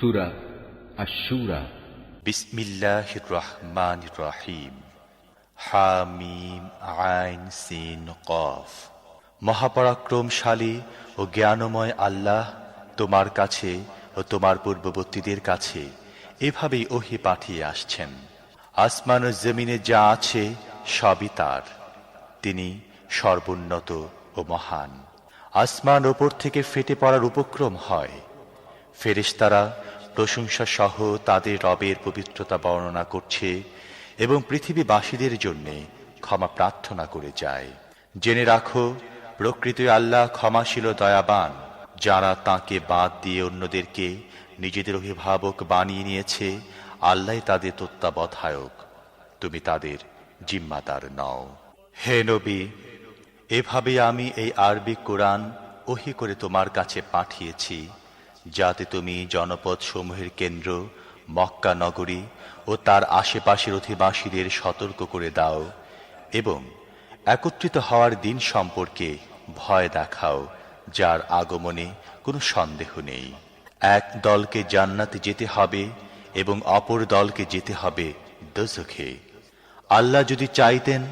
সুরা আশুরা বিসমিল্লাহ রহমান রহিম হামিম, আইন, সিন, কফ। মহাপরাক্রমশালী ও জ্ঞানময় আল্লাহ তোমার কাছে ও তোমার পূর্ববর্তীদের কাছে এভাবেই ওহি পাঠিয়ে আসছেন। আসমান ও জমিনে যা আছে সবই তার। তিনি সর্বোন্নত ও মহান। আসমান ওপর থেকে ফেটে পড়ার উপক্রম হয়। ফেরেশতারা প্রশংসা সহ তাদের রবের পবিত্রতা বর্ণনা করছে এবং পৃথিবীবাসীদের জন্যে ক্ষমা প্রার্থনা করে যায়। জেনে রাখো, প্রকৃতি আল্লাহ ক্ষমাশীল দয়াবান, যারা তাকে বাদ দিয়ে অন্যদেরকে নিজেদের অভিভাবক বানিয়ে নিয়েছে, আল্লাহ তাদের তত্ত্বাবধায়ক, তুমি তাদের জিম্মাদার নও। হে নবী, এভাবে আমি এই আরবি কোরআন ওহি করে তোমার কাছে পাঠিয়েছি যাতে তুমি জনপদ সমূহের কেন্দ্র, মক্কা নগরী ও তার আশেপাশের অধিবাসীদের সতর্ক করে দাও এবং একত্রিত হওয়ার দিন সম্পর্কে ভয় দেখাও, যার আগমনে কোনো সন্দেহ নেই। এক দলকে জান্নাতে যেতে হবে এবং অপর দলকে যেতে হবে দোজখে। আল্লাহ যদি চাইতেন,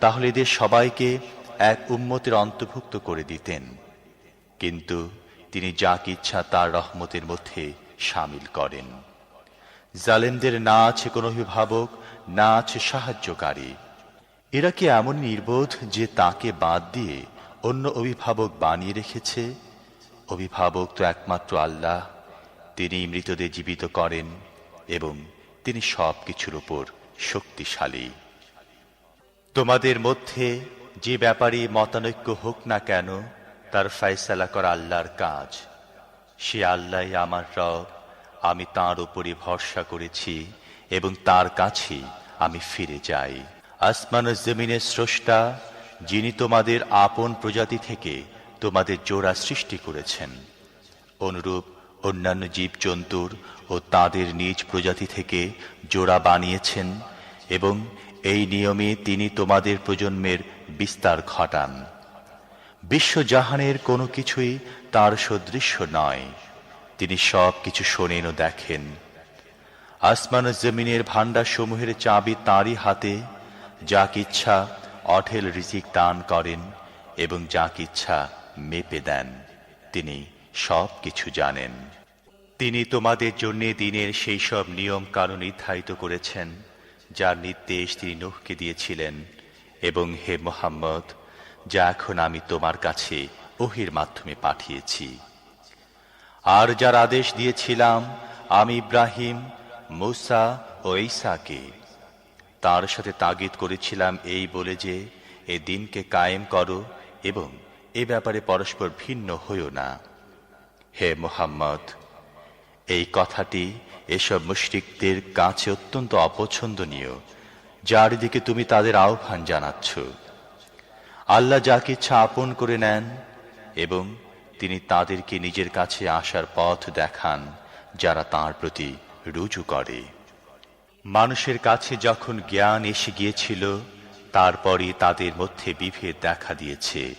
তাহলে এদের সবাইকে এক উম্মতের অন্তর্ভুক্ত করে দিতেন। কিন্তু তিনি যাকে ইচ্ছা তার রহমতের মধ্যে সামিল করেন। জালেমদের না আছে কোনো অভিভাবক, না আছে সাহায্যকারী। এরা কি এমন নির্বোধ যে তাকে বাদ দিয়ে অন্য অভিভাবক বানিয়ে রেখেছে? অভিভাবক তো একমাত্র আল্লাহ। তিনি মৃতদের জীবিত করেন এবং তিনি সব কিছুর উপর শক্তিশালী। তোমাদের মধ্যে যে ব্যাপারে মতানৈক্য হোক না কেন তার ফয়সালা করা আল্লাহর কাজ। সে আল্লাহ আমার রব, আমি তাঁর উপরে ভরসা করেছি এবং তার কাছেই আমি ফিরে যাই। আসমান জমিনের স্রষ্টা, যিনি তোমাদের আপন প্রজাতি থেকে তোমাদের জোড়া সৃষ্টি করেছেন, অনুরূপ অন্যান্য জীবজন্তুর ও তাদের নিজ প্রজাতি থেকে জোড়া বানিয়েছেন এবং এই নিয়মে তিনি তোমাদের প্রজন্মের বিস্তার ঘটান। বিশ্বজাহানের কোনো কিছুই তার সদৃশ্য নয়। তিনি সব কিছু শোনেন ও দেখেন। আসমান জমিনের ভাণ্ডার সমূহের চাবি তাঁরই হাতে। যাকে ইচ্ছা অঢেল রিজিক দান করেন এবং যাকে ইচ্ছা মেপে দেন। তিনি সব কিছু জানেন। তিনি তোমাদের জন্য দিনের সেই সব নিয়ম কানুন নির্ধারিত করেছেন, যার নির্দেশ তিনি নুহকে দিয়েছিলেন। এবং হে মোহাম্মদ যা এখন আমি তোমার কাছে ওহির মাধ্যমে পাঠিয়েছি। আর যার আদেশ দিয়েছিলাম, আমি ইব্রাহিম, মুসা ও ঈসাকে। তার সাথে তাগিদ করেছিলাম এই বলে যে, এ দিনকে কায়েম করো এবং এ ব্যাপারে পরস্পর ভিন্ন হইও না। হে মোহাম্মদ, এই কথাটি এসব মুশরিকদের কাছে অত্যন্ত অপছন্দনীয়, যার দিকে তুমি তাদের আহ্বান জানাচ্ছ। আল্লাহ যাকে ইচ্ছা আপন করে নেন এবং তিনি তাদেরকে নিজের কাছে আসার পথ দেখান যারা তার প্রতি রুজু করে। মানুষের কাছে যখন জ্ঞান এসে গিয়েছিল তারপরে তাদের মধ্যে বিভেদ দেখা দিয়েছে।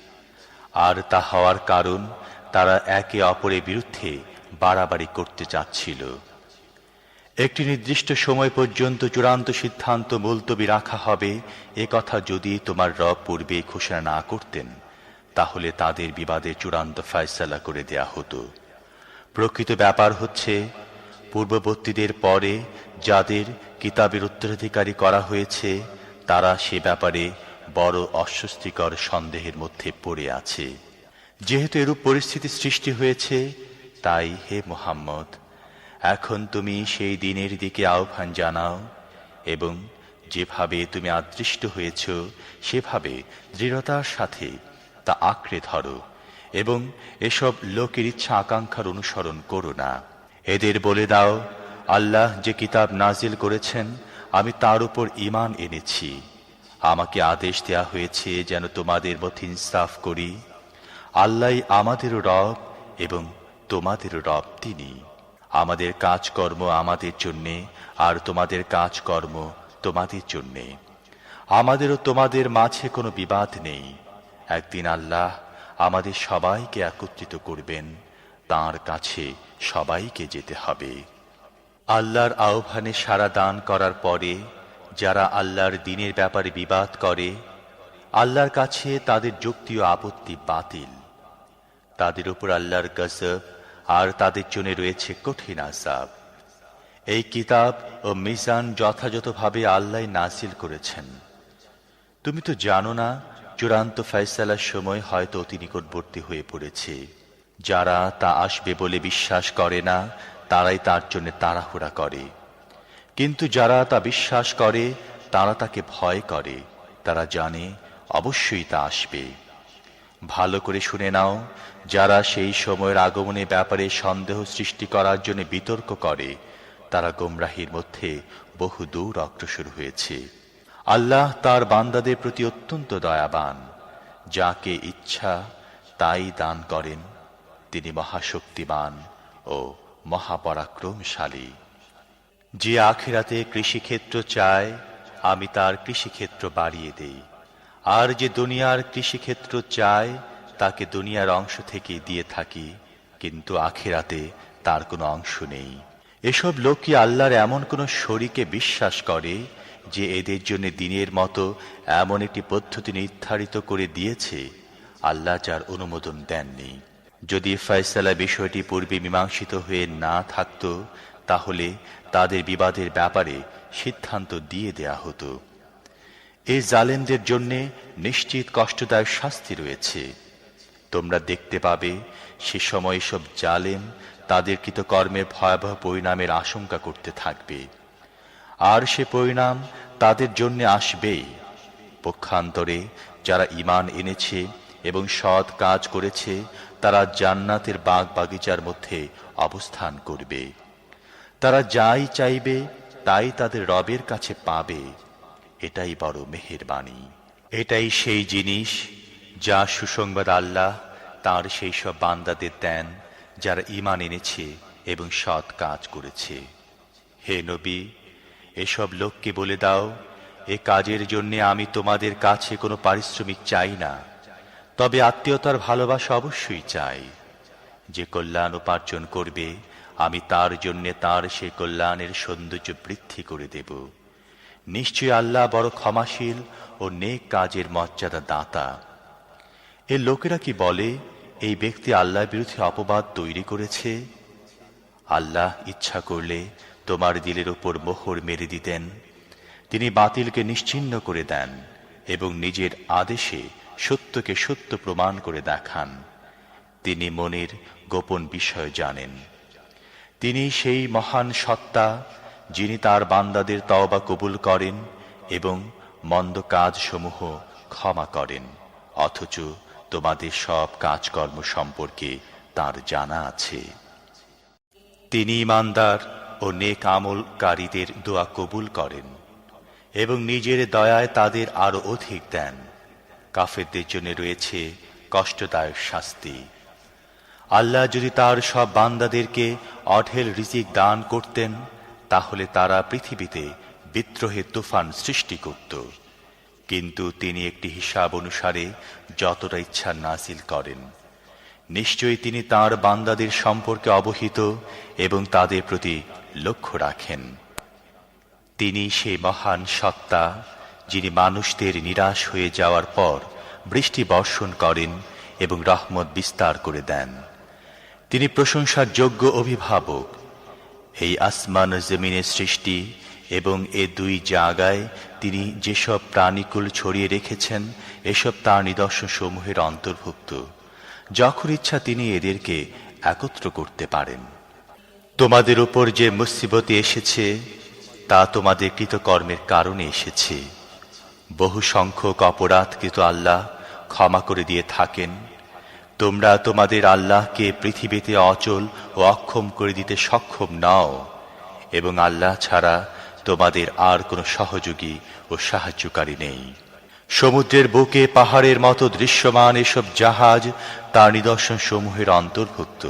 আর তা হওয়ার কারণ তারা একে অপরের বিরুদ্ধে বাড়াবাড়ি করতে চাচ্ছিল। একটি নির্দিষ্ট সময় পর্যন্ত চূড়ান্ত সিদ্ধান্ত মুলতবি রাখা হবে, এ কথা যদি তোমার রব পূর্বে ঘোষণা না করতেন, তাহলে তাদের বিবাদের চূড়ান্ত ফয়সালা করে দেয়া হতো। প্রকৃত ব্যাপার হচ্ছে, পূর্ববর্তীদের পরে যাদের কিতাবের উত্তরাধিকারী করা হয়েছে, তারা সে ব্যাপারে বড় অস্বস্তিকর সন্দেহের মধ্যে পড়ে আছে। যেহেতু এরূপ পরিস্থিতি সৃষ্টি হয়েছে, তাই হে মোহাম্মদ এখন তুমি সেই দিনের দিকে আহ্বান জানাও এবং যেভাবে তুমি আদৃষ্ট হয়েছ, সেভাবে দৃঢ়তার সাথে তা আঁকড়ে ধরো এবং এসব লোকের ইচ্ছা আকাঙ্ক্ষার অনুসরণ করো না। এদের বলে দাও, আল্লাহ যে কিতাব নাজিল করেছেন, আমি তার উপর ইমান এনেছি। আমাকে আদেশ দেয়া হয়েছে যেন তোমাদের মধ্যে ইনসাফ করি। আল্লাহ আমাদের রব এবং তোমাদের রব তিনি। আমাদের কাজকর্ম আমাদের জন্যে আর তোমাদের কাজকর্ম তোমাদের জন্যে। আমাদেরও তোমাদের মাঝে কোনো বিবাদ নেই। একদিন আল্লাহ আমাদের সবাইকে একত্রিত করবেন, তার কাছে সবাইকে যেতে হবে। আল্লাহর আহ্বানে সাড়া দান করার পরে যারা আল্লাহর দিনের ব্যাপারে বিবাদ করে, আল্লাহর কাছে তাদের যুক্তি ও আপত্তি বাতিল। তাদের উপর আল্লাহর গজব আর তাদের জন্য রয়েছে কঠিন আসাব এই কিতাব ও মিজান যথাযথভাবে আল্লাহ নাসিল করেছেন। তুমি তো জানো না, চূড়ান্ত ফয়সালার সময় হয়তো অতি নিকটবর্তী হয়ে পড়েছে। যারা তা আসবে বলে বিশ্বাস করে না, তারাই তার জন্য তাড়াহুড়া করে। কিন্তু যারা তা বিশ্বাস করে, তারা তাকে ভয় করে। তারা জানে, অবশ্যই তা আসবে। ভালো করে শুনে নাও, যারা সেই সময়ের আগমনের ব্যাপারে সন্দেহ সৃষ্টি করার জন্য বিতর্ক করে, তারা গোমরাহির মধ্যে বহু দূর অগ্রসর হয়েছে। আল্লাহ তার বান্দাদের প্রতি অত্যন্ত দয়াবান, যাকে ইচ্ছা তাই দান করেন। তিনি মহাশক্তিমান ও মহাপরাক্রমশালী। যে আখেরাতে কৃষিক্ষেত্র চায়, আমি তার কৃষিক্ষেত্র বাড়িয়ে দেই। আর যে দুনিয়ার কৃষিক্ষেত্র চায়, তাকে দুনিয়ার অংশ থেকে দিয়ে থাকি, কিন্তু আখেরাতে তার কোনো অংশ নেই। এসব লোক কি আল্লাহর এমন কোনো শরীকে বিশ্বাস করে, যে এদের জন্য দিনের মতো এমন একটি পদ্ধতি নির্ধারিত করে দিয়েছে, আল্লাহ যার অনুমোদন দেননি। যদি ফয়সালা বিষয়টি পূর্বে মীমাংসিত হয়ে না থাকত, তাহলে তাদের বিবাদের ব্যাপারে সিদ্ধান্ত দিয়ে দেয়া হতো। এই জালেমদের জন্য নিশ্চিত কষ্টদায়ক শাস্তি রয়েছে। তোমরা দেখতে পাবে, সে সময় সব জালেম তাদের কৃতকর্মের ভয়াবহ পরিণামের আশঙ্কা করতে থাকবে। আর সে পরিণাম তাদের জন্য আসবেই। পক্ষান্তরে যারা ইমান এনেছে এবং সৎ কাজ করেছে, তারা জান্নাতের বাগ বাগিচার মধ্যে অবস্থান করবে। তারা যাই চাইবে, তাই তাদের রবের কাছে পাবে। এটাই বড় মেহেরবাণী এটাই সেই জিনিস যা সুসংবাদ আল্লাহ তার সেই সব বান্দাদের দেন, যারা ইমান এনেছে এবং সৎ কাজ করেছে। হে নবী, এসব লোককে বলে দাও, এ কাজের জন্য আমি তোমাদের কাছে কোনো পারিশ্রমিক চাই না, তবে আত্মীয়তার ভালোবাসা অবশ্যই চাই। যে কল্যাণ উপার্জন করবে, আমি তার জন্যে তার সে কল্যাণের সৌন্দর্য বৃদ্ধি করে দেব। নিশ্চয় আল্লাহ বড় ক্ষমাশীল ও নেক কাজের মর্যাদা দাতা। এ লোকেরা কি বলে, এই ব্যক্তি আল্লাহ বিরুদ্ধে অপবাদ তৈরি করেছে? আল্লাহ ইচ্ছা করলে তোমার দিলের উপর মোহর মেরে দিতেন। তিনি বাতিলকে নিশ্চিহ্ন করে দেন এবং নিজের আদেশে সত্যকে সত্য প্রমাণ করে দেখান। তিনি মনের গোপন বিষয় জানেন। তিনি সেই মহান সত্তা যিনি তার বান্দাদের তওবা কবুল করেন এবং মন্দ কাজসমূহ ক্ষমা করেন, অথচ তোমাদের সব কাজকর্ম সম্পর্কে তার জানা আছে। তিনি ইমানদার ও নেক আমলকারীদের দোয়া কবুল করেন এবং নিজের দয়ায় তাদের আরও অধিক দেন। কাফেরদের জন্য রয়েছে কষ্টদায়ক শাস্তি। আল্লাহ যদি তার সব বান্দাদেরকে অঢেল রিজিক দান করতেন তাহলে তারা পৃথিবীতে বিদ্রোহের তুফান সৃষ্টি করত। কিন্তু তিনি একটি হিসাব অনুসারে যতটা ইচ্ছা নাসিল করেন। নিশ্চয়ই তিনি তার বান্দাদের সম্পর্কে অবহিত এবং তাদের প্রতি লক্ষ্য রাখেন। তিনি সেই মহান সত্তা যিনি মানুষদের নিরাশ হয়ে যাওয়ার পর বৃষ্টি বর্ষণ করেন এবং রহমত বিস্তার করে দেন। তিনি প্রশংসার যোগ্য অভিভাবক এই আসমান জমিনের সৃষ্টি এবং এ দুই জায়গায় তিনি যেসব প্রাণীকুল ছড়িয়ে রেখেছেন, এসব তার নিদর্শন সমূহের অন্তর্ভুক্ত। যখন ইচ্ছা তিনি এদেরকে একত্র করতে পারেন। তোমাদের উপর যে মুসিবতে এসেছে, তা তোমাদের কৃতকর্মের কারণে এসেছে। বহু সংখ্যক অপরাধকৃত আল্লাহ ক্ষমা করে দিয়ে থাকেন। তোমরা তোমাদের আল্লাহকে পৃথিবীতে অচল ও অক্ষম করে দিতে সক্ষম নাও, এবং আল্লাহ ছাড়া তোমাদের আর কোনো সহযোগী ও সাহায্যকারী নেই। সমুদ্রের বুকে পাহাড়ের মতো দৃশ্যমান এসব জাহাজ তার নিদর্শন সমূহের অন্তর্ভুক্ত।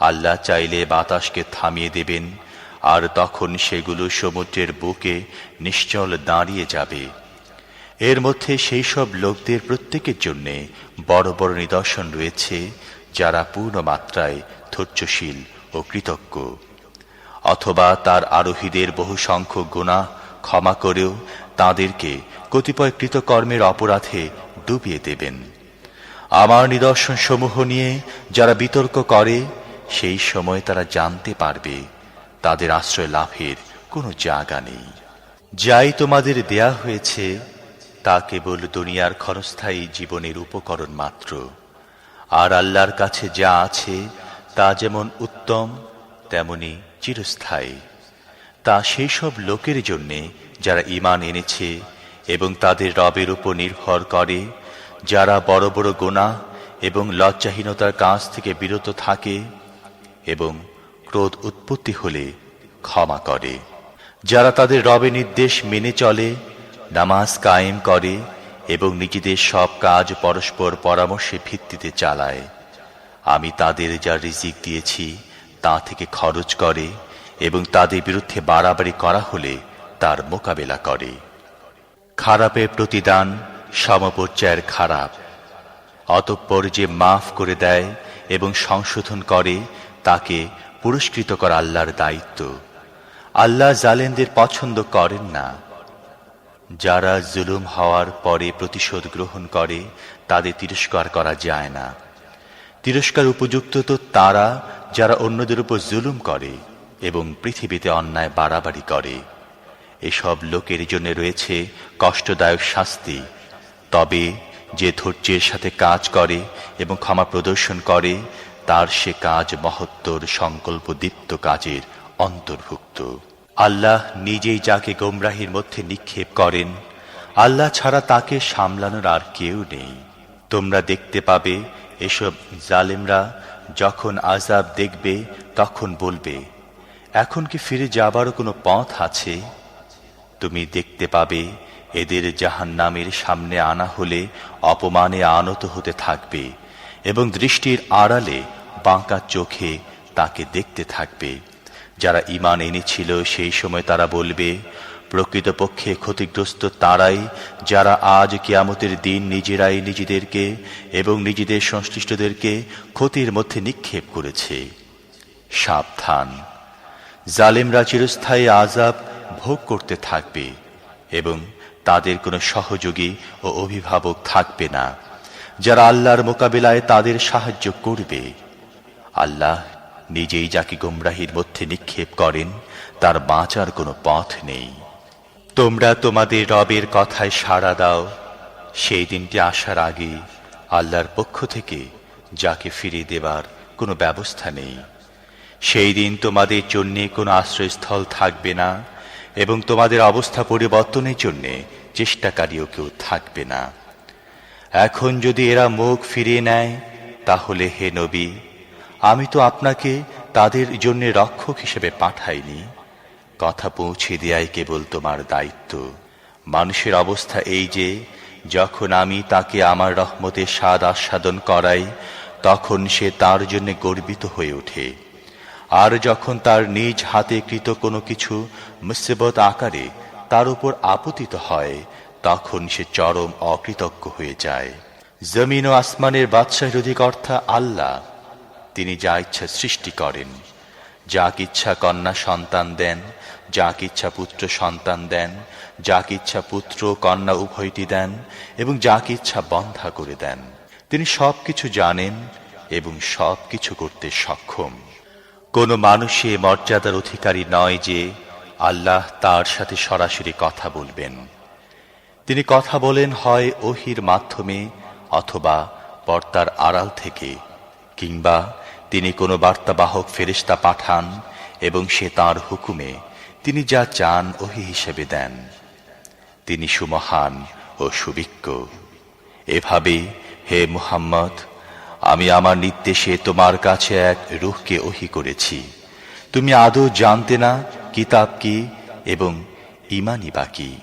আল্লাহ চাইলে বাতাসকে থামিয়ে দেবেন, আর তখন সেগুলো সমুদ্রের বুকে নিশ্চল দাঁড়িয়ে যাবে। এর মধ্যে সেই সব লোকদের প্রত্যেকের জন্য বড় বড় নিদর্শন রয়েছে, যারা পূর্ণ মাত্রায় ধৈর্যশীল ও কৃতজ্ঞ। অথবা তার আরোহীদের বহু সংখ্যক গুণা ক্ষমা করেও তাদেরকে কতিপয় কৃতকর্মের অপরাধে ডুবিয়ে দেবেন। আমার নিদর্শন সমূহ নিয়ে যারা বিতর্ক করে, সেই সময় তারা জানতে পারবে, তাদের আশ্রয় লাভের কোনো জায়গা নেই। যাই তোমাদের দেয়া হয়েছে তা কেবল দুনিয়ার ক্ষণস্থায়ী জীবনের উপকরণ মাত্র। আর আল্লাহর কাছে যা আছে, তা যেমন উত্তম, তেমনি চিরস্থায়ী। তা সেই সব লোকের জন্যে যারা ঈমান এনেছে এবং তাদের রবের উপর নির্ভর করে, যারা বড় বড় গোনা এবং লজ্জাহীনতার কাজ থেকে বিরত থাকে এবং ক্রোধ উৎপত্তি হলে ক্ষমা করে। যারা তাদের রবে নির্দেশ মেনে চলে নামাজ কায়েম করে এবং নিজেদের সব কাজ পরস্পর পরামর্শে ভিত্তিতে চালায়। আমি তাদের যা রিজিক দিয়েছি, তা থেকে খরচ করে এবং তাদের বিরুদ্ধে বাড়াবাড়ি করা হলে তার মোকাবেলা করে। খারাপের প্রতিদান সমপর্যায়ের খারাপ। অতঃপর যে মাফ করে দেয় এবং সংশোধন করে, তাকে পুরস্কৃত করা আল্লাহর দায়িত্ব। আল্লাহ জালেনদের পছন্দ করেন না। যারা জুলুম হওয়ার পরে প্রতিশোধ গ্রহণ করে, তাদের তিরস্কার করা যায় না। তিরস্কার উপযুক্ত তো তারা, যারা অন্যদের উপর জুলুম করে এবং পৃথিবীতে অন্যায় বাড়াবাড়ি করে। এসব লোকের জন্য রয়েছে কষ্টদায়ক শাস্তি। তবে যে ধৈর্যের সাথে কাজ করে এবং ক্ষমা প্রদর্শন করে, তার সে কাজ মহত্তর সংকল্প দীপ্ত কাজের অন্তর্ভুক্ত। আল্লাহ নিজেই যাকে গোমরাহির মধ্যে নিক্ষেপ করেন, আল্লাহ ছাড়া তাকে সামলানোর আর কেউ নেই। তোমরা দেখতে পাবে, এসব জালেমরা যখন আজাব দেখবে, তখন বলবে, এখন কি ফিরে যাবারও কোনো পথ আছে? তুমি দেখতে পাবে, এদের জাহান নামের সামনে আনা হলে অপমানে আনত হতে থাকবে এবং দৃষ্টির আড়ালে বাঁকা চোখে তাকে দেখতে থাকবে। যারা ইমান এনেছিল, সেই সময় তারা বলবে, প্রকৃতপক্ষে ক্ষতিগ্রস্ত তারাই যারা আজ কিয়ামতের দিন নিজেরাই নিজেদেরকে এবং নিজেদের সংশ্লিষ্টদেরকে ক্ষতির মধ্যে নিক্ষেপ করেছে। সাবধান। জালেমরা চিরস্থায়ী আজাব ভোগ করতে থাকবে এবং তাদের কোনো সহযোগী ও অভিভাবক থাকবে না, যারা আল্লাহর মোকাবিলায় তাদের সাহায্য করবে। আল্লাহ নিজেই যাকে গোমরাহির মধ্যে নিক্ষেপ করেন, তার বাঁচার কোনো পথ নেই। তোমরা তোমাদের রবের কথায় সাড়া দাও। সেই দিনটি আসার আগে আল্লাহর পক্ষ থেকে যাকে ফিরিয়ে দেবার কোনো ব্যবস্থা নেই। সেই দিন তোমাদের জন্যে কোনো আশ্রয়স্থল থাকবে না এবং তোমাদের অবস্থা পরিবর্তনের জন্যে চেষ্টাকারীও কেউ থাকবে না। এখন যদি এরা মুখ ফিরিয়ে নেয়, তাহলে হে নবী আমি তো আপনাকে তাদের জন্য রক্ষক হিসেবে পাঠাইনি। কথা পৌঁছে দেয়াই কেবল তোমার দায়িত্ব। মানুষের অবস্থা এই যে, যখন আমি তাকে আমার রহমতে স্বাদ আস্বাদন করাই, তখন সে তার জন্য গর্বিত হয়ে ওঠে। আর যখন তার নিজ হাতে কৃত কোনো কিছু মুসিবত আকারে তার উপর আপতিত হয়, তখন সে চরম অকৃতজ্ঞ হয়ে যায়। জমিন ও আসমানের বাদশাহের অধিকর্তা আল্লাহ তিনি যা ইচ্ছা সৃষ্টি করেন। যাক ইচ্ছা কন্যা সন্তান দেন, যাক ইচ্ছা পুত্র সন্তান দেন, যাক ইচ্ছা পুত্র কন্যা উভয়টি দেন এবং যাক ইচ্ছা বন্ধা করে দেন। তিনি সব কিছু জানেন এবং সব কিছু করতে সক্ষম। কোনো মানুষে মর্যাদার অধিকারী নয় যে আল্লাহ তার সাথে সরাসরি কথা বলবেন। তিনি কথা বলেন হয় ওহির মাধ্যমে অথবা পর্দার আড়াল থেকে কিংবা তিনি কোনো বার্তাবাহক ফেরিস্তা পাঠান এবং সে তার হুকুমে তিনি যা চান ওহি হিসেবে দেন। তিনি সুমহান ও সুবিজ্ঞ এভাবে, হে মুহাম্মদ, আমি আমার নির্দেশে তোমার কাছে এক রুহকে ওহি করেছি। তুমি আদৌ জানতে না কিতাব কি এবং ইমানি বাকি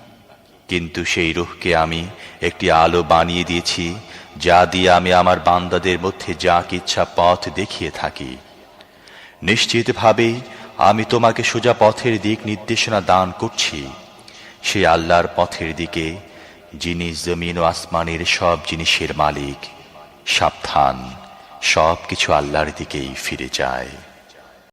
কিন্তু সেই রুহকে আমি একটি আলো বানিয়ে দিয়েছি যা দিয়ে আমি আমার বান্দাদের মধ্যে যা ইচ্ছা পথ দেখিয়ে থাকি। নিশ্চিতভাবেই আমি তোমাকে সোজা পথের দিক নির্দেশনা দান করছি। সে আল্লাহর পথের দিকে, যিনি জমিন ও আসমানের সব জিনিসের মালিক, সাবধান সব কিছু আল্লাহর দিকেই ফিরে যায়।